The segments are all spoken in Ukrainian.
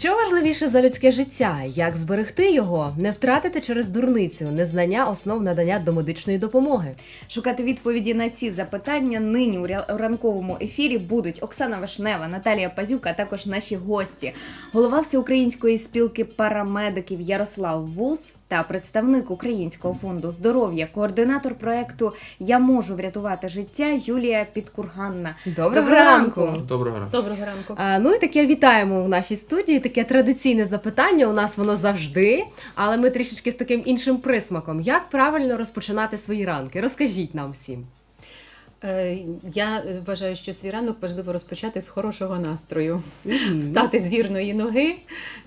Що важливіше за людське життя? Як зберегти його, не втратити через дурницю, незнання основ надання домедичної допомоги? Шукати відповіді на ці запитання нині у ранковому ефірі будуть Оксана Вишнева, Наталія Пазюка, а також наші гості, голова всеукраїнської спілки парамедиків Ярослав Вуз та представник Українського фонду здоров'я, координатор проекту Я можу врятувати життя Юлія Підкурганна. Доброго, Доброго ранку! ранку. Доброго ранку. Доброго ранку. А, ну і таке вітаємо в нашій студії. Таке традиційне запитання. У нас воно завжди, але ми трішечки з таким іншим присмаком. Як правильно розпочинати свої ранки? Розкажіть нам всім. Е, Я е, вважаю, що свій ранок важливо розпочати з хорошого настрою, встати з вірної ноги,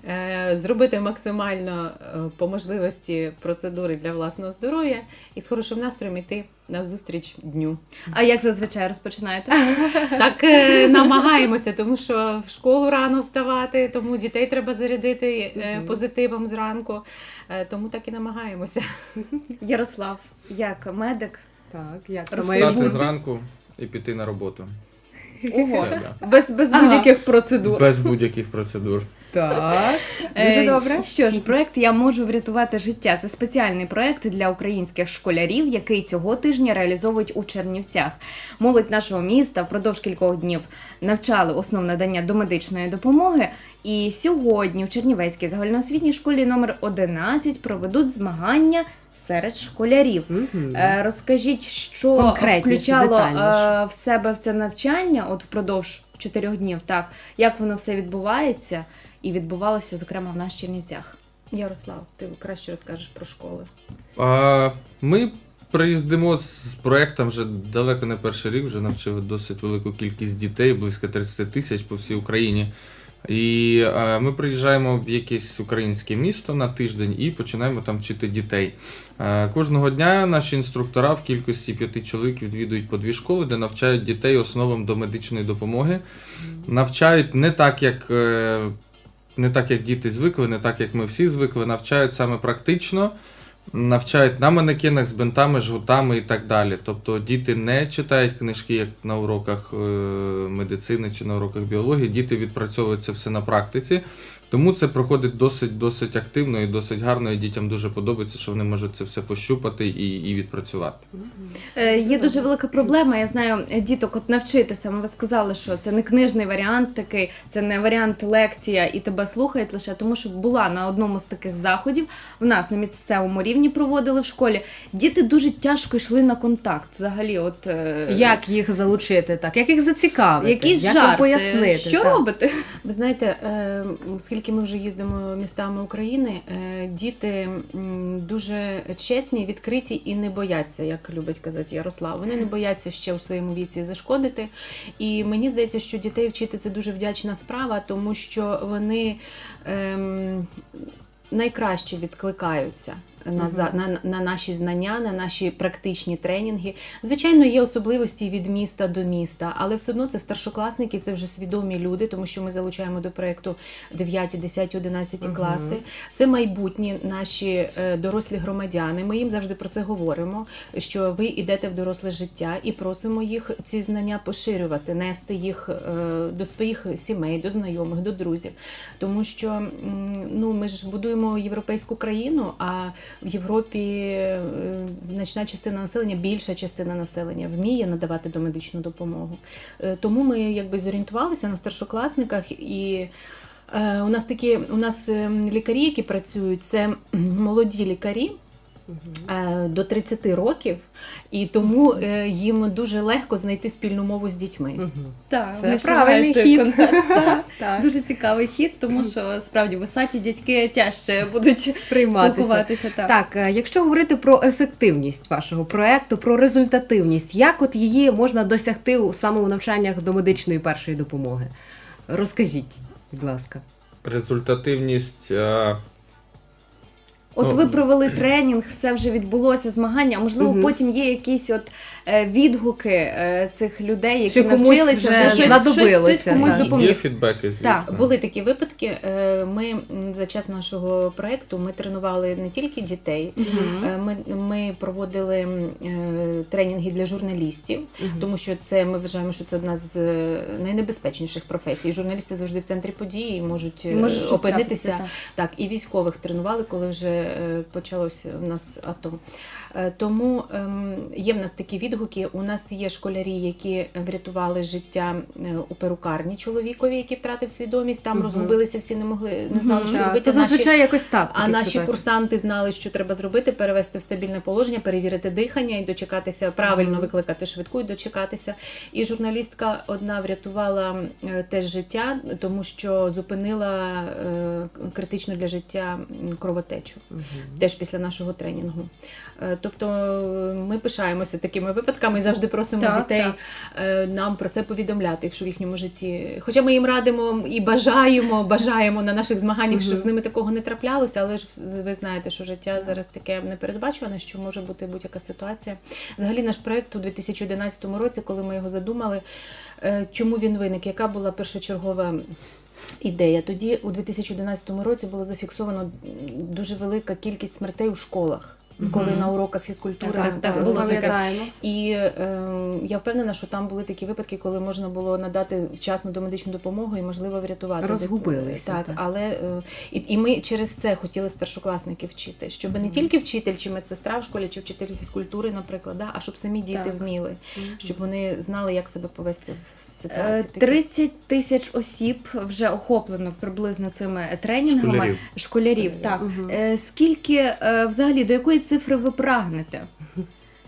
е, зробити максимально по можливості процедури для власного здоров'я і з хорошим настроєм йти на зустріч дню. А як зазвичай розпочинаєте? Так намагаємося, тому що в школу рано вставати, тому дітей треба зарядити позитивом зранку. Тому так і намагаємося. Ярослав, як медик? Так, як має Встати бути? зранку і піти на роботу. Ого, Все, да. без, без Ага. будь-яких процедур. Без будь-яких процедур. Так, Е, дуже добре. Що ж, проект Я можу врятувати життя. Це спеціальний проект для українських школярів, який цього тижня реалізовують у Чернівцях. Молодь нашого міста впродовж кількох днів навчали основ надання домедичної допомоги. І сьогодні в Чернівецькій загальноосвітній школі номер 11 проведуть змагання серед школярів. Е, Розкажіть, що Конкретніше, включало детальніше. е, в себе в це навчання, от впродовж чотирьох днів, так як воно все відбувається і відбувалося, зокрема, в нас Чернівцях. Ярослав, ти краще розкажеш про школи. А, ми приїздимо з проєктом вже далеко не перший рік, вже навчили досить велику кількість дітей, близько 30 тисяч по всій Україні. І е, ми приїжджаємо в якесь українське місто на тиждень і починаємо там вчити дітей. Е, кожного дня наші інструктора в кількості п'яти чоловік відвідують по дві школи, де навчають дітей основам до медичної допомоги. Навчають не так, як. е, Не так, як діти звикли, не так, як ми всі звикли, навчають саме практично, навчають на манекенах з бинтами, жгутами і так далі. Тобто діти не читають книжки, як на уроках е, медицини чи на уроках біології. Діти відпрацьовують це все на практиці. Тому це проходить досить досить активно і досить гарно. І дітям дуже подобається, що вони можуть це все пощупати і, і відпрацювати. Е, Є дуже велика проблема. Я знаю діток, от навчити саме. Ви сказали, що це не книжний варіант такий, це не варіант лекція і тебе слухають лише тому, що була на одному з таких заходів. В нас на місцевому рівні проводили в школі. Діти дуже тяжко йшли на контакт. Взагалі, от е, Як їх залучити, так? Як їх зацікавити? якісь як їм жарти, пояснити? що так? робити? Ви знаєте, е, оскільки ми вже їздимо містами України, е, діти дуже чесні, відкриті і не бояться, як любить казати Ярослав. Вони не бояться ще у своєму віці зашкодити. І мені здається, що дітей вчити це дуже вдячна справа, тому що вони ем, найкраще відкликаються. На, на, на наші знання, на наші практичні тренінги. Звичайно, є особливості від міста до міста, але все одно це старшокласники, це вже свідомі люди, тому що ми залучаємо до проєкту 9, 10, 11 Мгм. класи. Це майбутні наші е, дорослі громадяни. Ми їм завжди про це говоримо. Що ви йдете в доросле життя і просимо їх ці знання поширювати, нести їх е, до своїх сімей, до знайомих, до друзів. Тому що ну, ми ж будуємо європейську країну, а в Європі е, значна частина населення, більша частина населення вміє надавати домедичну допомогу. Е, Тому ми якби зорієнтувалися на старшокласниках і. е, У нас такі у нас е, лікарі, які працюють, це молоді лікарі до 30 років, і тому е, їм дуже легко знайти спільну мову з дітьми. Так, Це правильний хід. Дуже цікавий хід, тому що справді високі дядьки тяжче будуть Сприйматися. спілкуватися. Так. Е, якщо говорити про ефективність вашого проекту, про результативність, як от її можна досягти у- саме у навчаннях до медичної першої допомоги? Розкажіть, будь ласка. Результативність. От Ну, ви провели тренінг, все вже відбулося, змагання. А можливо, потім є якісь от відгуки е, цих людей, які Що комусь навчилися вже щось, знадобилося, щось, хтось комусь так. допоміг. Є фідбеки, звісно. Так, Були такі випадки. Е, Ми м, за час нашого проекту ми тренували не тільки дітей. Е, Ми, ми проводили м, е, тренінги для журналістів, тому що це ми вважаємо, що це одна з е, найнебезпечніших професій. Журналісти завжди в центрі події і можуть, е, може щось опинитися. трапитися, Так, і військових тренували, коли вже е, почалося в нас АТО. Е, Тому ем, є в нас такі відгуки. У нас є школярі, які врятували життя е, у перукарні чоловікові, який втратив свідомість. Там Мгм. розгубилися, всі не могли, не знали, що Так, робити. Наші- зазвичай якось так. а наші ситуаціях. курсанти знали, що треба зробити, перевести в стабільне положення, перевірити дихання і дочекатися, правильно Мгм. викликати швидку і дочекатися. І журналістка одна врятувала е, теж життя, тому що зупинила критичну для життя кровотечу. Мгм. Теж після нашого тренінгу. Тобто е, ми пишаємося такими випадками і завжди просимо Так, дітей так. е, нам про це повідомляти, якщо в їхньому житті. Хоча ми їм радимо і бажаємо, бажаємо на наших змаганнях, щоб з ними такого не траплялося, але ж ви знаєте, що життя зараз таке непередбачуване, що може бути будь-яка ситуація. Взагалі, наш проект у 2011 році, коли ми його задумали, е, чому він виник, яка була першочергова. Ідея тоді у 2011 році було зафіксовано дуже велика кількість смертей у школах, коли на уроках фізкультури Так, так, було таке. пам'ятаємо. і е, я впевнена, що там були такі випадки, коли можна було надати вчасну домедичну допомогу і можливо врятувати. Розгубилися, Так, так. але е, і, і ми через це хотіли старшокласників вчити, щоб не тільки вчитель чи медсестра в школі, чи вчитель фізкультури, наприклад, да, а щоб самі діти Так. вміли, щоб вони знали, як себе повести в Е, ситуації. таких. 30 тисяч осіб вже охоплено приблизно цими тренінгами. Школярів. Школярів, так. Мгм. Е, Скільки е, взагалі до якої цифри ви прагнете?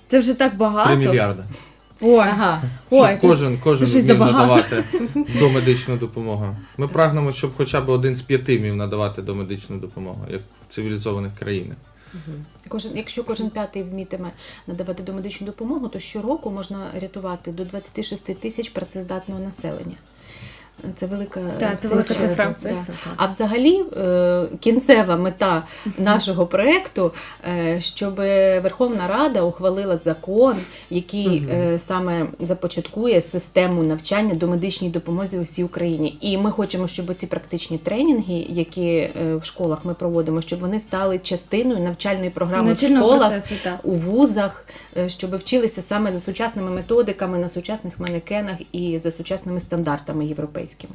Це вже так багато. 3 мільярди. Ой, Ага. ой, щоб кожен, кожен вмів забагато. надавати домедичну допомогу. Ми прагнемо, щоб хоча б один з п'яти вмів надавати домедичну допомогу, як в цивілізованих країнах. Кожен, якщо кожен п'ятий вмітиме надавати домедичну допомогу, то щороку можна рятувати до 26 тисяч працездатного населення. Це велика, Так, це велика цифра. да. Цифра. А взагалі е, кінцева мета нашого проекту, е, щоб Верховна Рада ухвалила закон, який е, саме започаткує систему навчання до медичній допомозі усій Україні. І ми хочемо, щоб ці практичні тренінги, які в школах ми проводимо, щоб вони стали частиною навчальної програми в школах процесу, у вузах, щоб вчилися саме за сучасними методиками, на сучасних манекенах і за сучасними стандартами європейськими.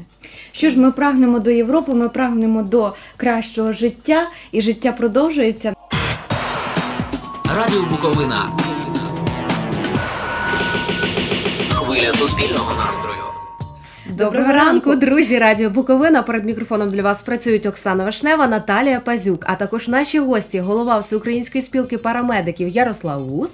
Що ж, ми прагнемо до Європи, ми прагнемо до кращого життя, і життя продовжується. Радіо Буковина. Хвиля суспільного настрою. Доброго ранку, друзі! Радіо Буковина. Перед мікрофоном для вас працюють Оксана Вишнева, Наталія Пазюк, а також наші гості, голова Всеукраїнської спілки парамедиків Ярослав Ус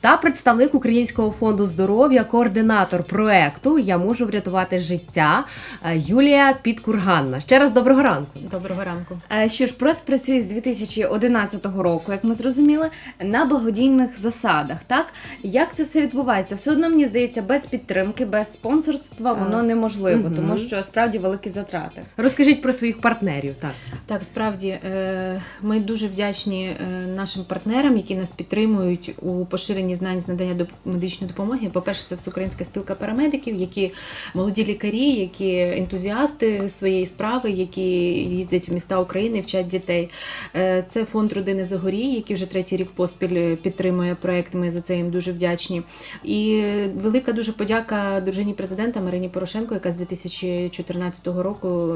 та представник Українського фонду здоров'я, координатор проекту Я можу врятувати життя е, Юлія Підкурганна. Ще раз доброго ранку. Доброго ранку. Е, Що ж, проект працює з 2011 року, як ми зрозуміли, на благодійних засадах. Так як це все відбувається? Все одно мені здається, без підтримки, без спонсорства воно Так. неможливо, Мгм. тому що справді великі затрати. Розкажіть про своїх партнерів. Так. Так, справді е, ми дуже вдячні е, нашим партнерам, які нас підтримують у поширенні знань з надання медичної допомоги. По-перше, це Всеукраїнська спілка парамедиків, які молоді лікарі, які ентузіасти своєї справи, які їздять в міста України, вчать дітей. Е, Це фонд родини Загорій, який вже третій рік поспіль підтримує проект. Ми за це їм дуже вдячні. І велика дуже подяка дружині президента Марині Порошенко, яка з 2014 року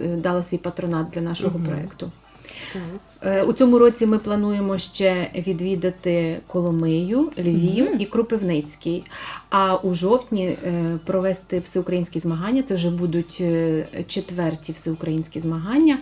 е, дала свій патронат для нашого Мгм. проекту. Е, У цьому році ми плануємо ще відвідати Коломию, Львів угу. і Кропивницький. А у жовтні е, провести всеукраїнські змагання. Це вже будуть е, четверті всеукраїнські змагання.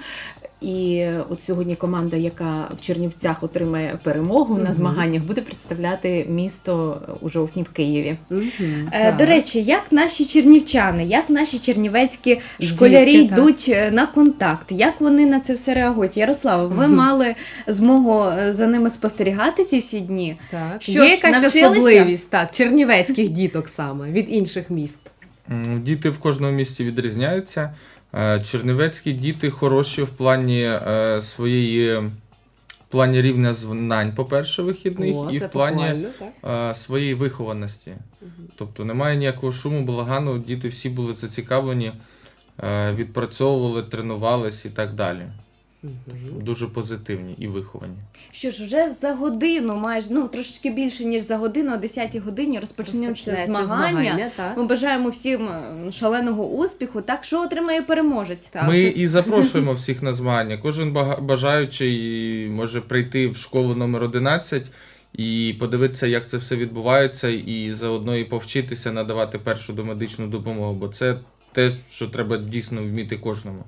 І от сьогодні команда, яка в Чернівцях отримає перемогу на змаганнях, буде представляти місто у жовтні в Києві. Мгм, Е. До речі, як наші чернівчани, як наші чернівецькі школярі Дітки, йдуть е, на контакт, як вони на це все реагують? Ярослава, ви Мгм. мали змогу е, за ними спостерігати ці всі дні? Так. Що Є якась навчилися? особливість так, чернівецьких діток саме від інших міст. Діти в кожному місті відрізняються. Е, Чернівецькі діти хороші в плані своєї своєї плані рівня знань, по-перше, вихідних, О, і в плані е, своєї вихованості. Тобто немає ніякого шуму, балагану, діти всі були зацікавлені, е, відпрацьовували, тренувались і так далі. Дуже позитивні і виховані. Що ж, вже за годину, майже ну трошечки більше ніж за годину, о 10 годині розпочнеться Розпочнеться змагання. так. Ми бажаємо всім е, шаленого успіху. Так що отримає переможець? Так, Ми і запрошуємо всіх на змагання. Кожен бажаючий може прийти в школу номер 11 і подивитися, як це все відбувається, і заодно і повчитися надавати першу домедичну допомогу, бо це те, що треба дійсно вміти кожному.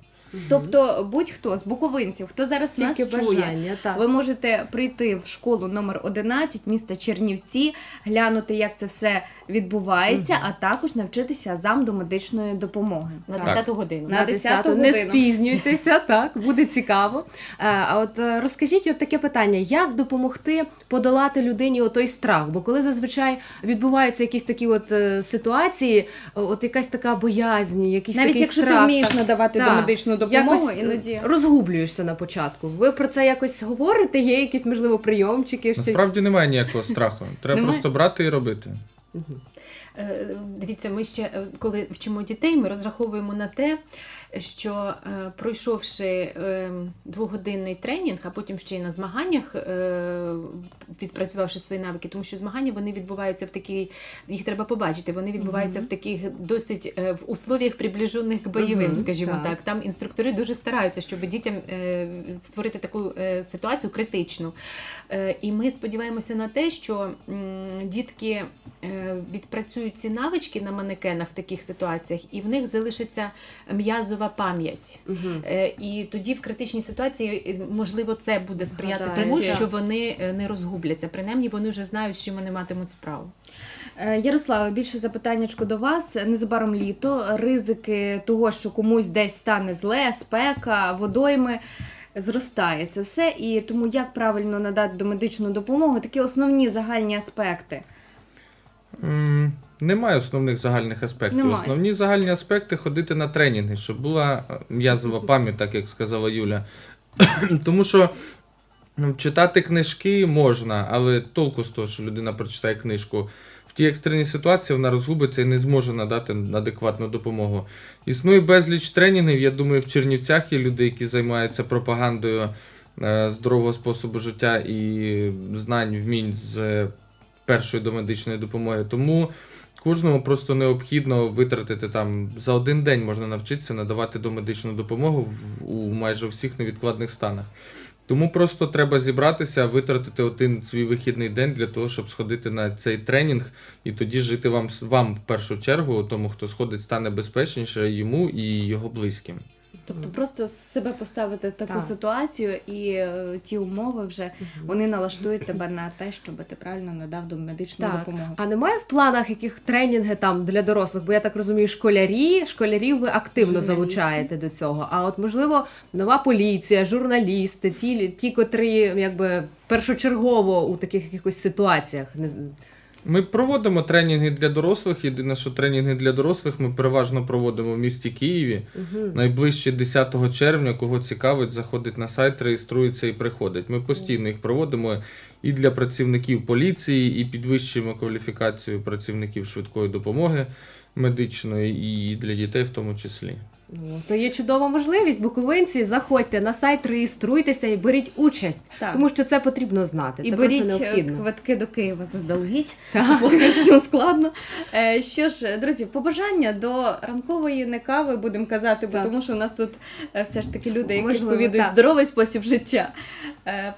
Тобто будь-хто з буковинців, хто зараз нас Тільки чує, так. ви можете прийти в школу номер 11 міста Чернівці, глянути, як це все відбувається, а також навчитися зам до медичної допомоги. На Так. 10 годину. На 10 не годину. спізнюйтеся, так, буде цікаво. Е, А от е, розкажіть от таке питання: як допомогти подолати людині той страх? Бо коли зазвичай відбуваються якісь такі от е, ситуації, от якась така боязнь, якийсь Навіть такий якщо страх, ти вмієш так, надавати так, домедичну допомогу, якось, е, іноді розгублюєшся на початку. Ви про це якось говорите? Є якісь можливо прийомчики? Що... Насправді немає ніякого страху. Треба Немає? просто брати і робити. Е, Дивіться, ми ще е, коли вчимо дітей, ми розраховуємо на те, що е, пройшовши е, двогодинний тренінг, а потім ще й на змаганнях, е, відпрацювавши свої навики, тому що змагання вони відбуваються в такій, їх треба побачити, вони відбуваються в таких досить е, в условіях приближених к бойовим, Мгм, скажімо так. так. Там інструктори дуже стараються, щоб дітям е, створити таку е, ситуацію критичну. Е, І ми сподіваємося на те, що дітки е, відпрацюють ці навички на манекенах в таких ситуаціях, і в них залишиться м'язова пам'ять. Мгм. Е, І тоді в критичній ситуації е, можливо це буде сприяти Згадається. тому, що вони е, не розгубляться. Принаймні вони вже знають, з чим вони матимуть справу. Ярославе, більше запитаннячко до вас. Незабаром літо, ризики того, що комусь десь стане зле, спека, водойми. Зростає це все, і тому як правильно надати домедичну допомогу, такі основні загальні аспекти. Немає основних загальних аспектів. Немає. Основні загальні аспекти ходити на тренінги, щоб була е, м'язова пам'ять, так як сказала Юля. Тому що читати книжки можна, але толку з того, що людина прочитає книжку. В тій екстреній ситуації вона розгубиться і не зможе надати адекватну допомогу. Існує безліч тренінгів. Я думаю, в Чернівцях є люди, які займаються пропагандою е, здорового способу життя і знань, вмінь з першої домедичної допомоги. Тому кожному просто необхідно витратити там за один день можна навчитися надавати домедичну допомогу в, у майже всіх невідкладних станах. Тому просто треба зібратися, витратити один свій вихідний день для того, щоб сходити на цей тренінг, і тоді жити вам вам в першу чергу, тому хто сходить, стане безпечніше йому і його близьким. Тобто просто себе поставити в таку Так. ситуацію, і е, ті умови вже вони налаштують тебе на те, щоб ти правильно надав домедичну Так. допомогу. А немає в планах яких тренінги там для дорослих? Бо я так розумію, школярі, школярів ви активно Журналісти. залучаєте до цього. А от можливо, нова поліція, журналісти, ті, ті, котрі якби першочергово у таких якихось ситуаціях не Ми проводимо тренінги для дорослих. Єдине, що тренінги для дорослих ми переважно проводимо в місті Києві. Мгм. Найближче 10 червня, кого цікавить, заходить на сайт, реєструється і приходить. Ми постійно їх проводимо і для працівників поліції, і підвищуємо кваліфікацію працівників швидкої допомоги медичної, і для дітей в тому числі. Ну, то є чудова можливість. Буковинці, заходьте на сайт, реєструйтеся і беріть участь, Так. тому що це потрібно знати. І це беріть просто е, необхідно. квитки до Києва заздалегідь. Так. Повністю складно. Е, Що ж, друзі, побажання до ранкової не кави, будемо казати, бо Так. тому що у нас тут е, все ж таки люди, які сповідують здоровий спосіб життя.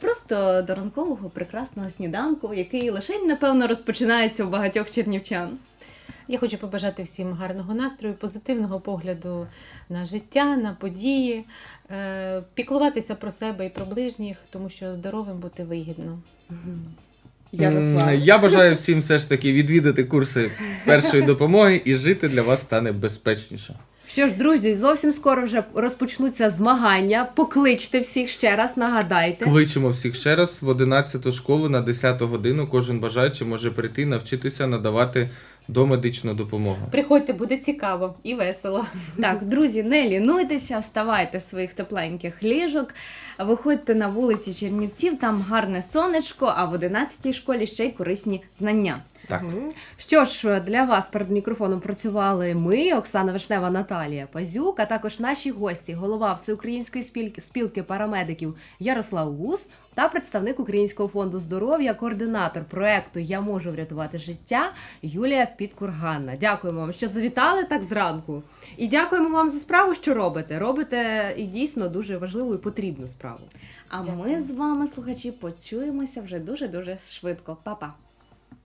Просто до ранкового прекрасного сніданку, який лише напевно розпочинається у багатьох чернівчан. Я хочу побажати всім гарного настрою, позитивного погляду на життя, на події, е, піклуватися про себе і про ближніх, тому що здоровим бути вигідно. М, Я бажаю всім все ж таки відвідати курси першої допомоги і жити для вас стане безпечніше. Що ж, друзі, зовсім скоро вже розпочнуться змагання. Покличте всіх ще раз, нагадайте. Кличемо всіх ще раз в 11 школу на 10 годину. Кожен бажаючий може прийти, навчитися надавати домедичну допомога. Приходьте, буде цікаво і весело. Так, друзі, не лінуйтеся, вставайте з своїх тепленьких ліжок, виходьте на вулиці Чернівців, там гарне сонечко, а в 11-й школі ще й корисні знання. Так. Що ж, для вас перед мікрофоном працювали ми, Оксана Вишнева, Наталія Пазюк, а також наші гості, голова Всеукраїнської спілки, спілки парамедиків Ярослав Гус та представник Українського фонду здоров'я, координатор проекту Я можу врятувати життя Юлія Підкурганна. Дякуємо вам, що завітали так зранку. І дякуємо вам за справу, що робите. Робите і дійсно дуже важливу і потрібну справу. А ми з вами, слухачі, почуємося вже дуже дуже швидко. Па-па!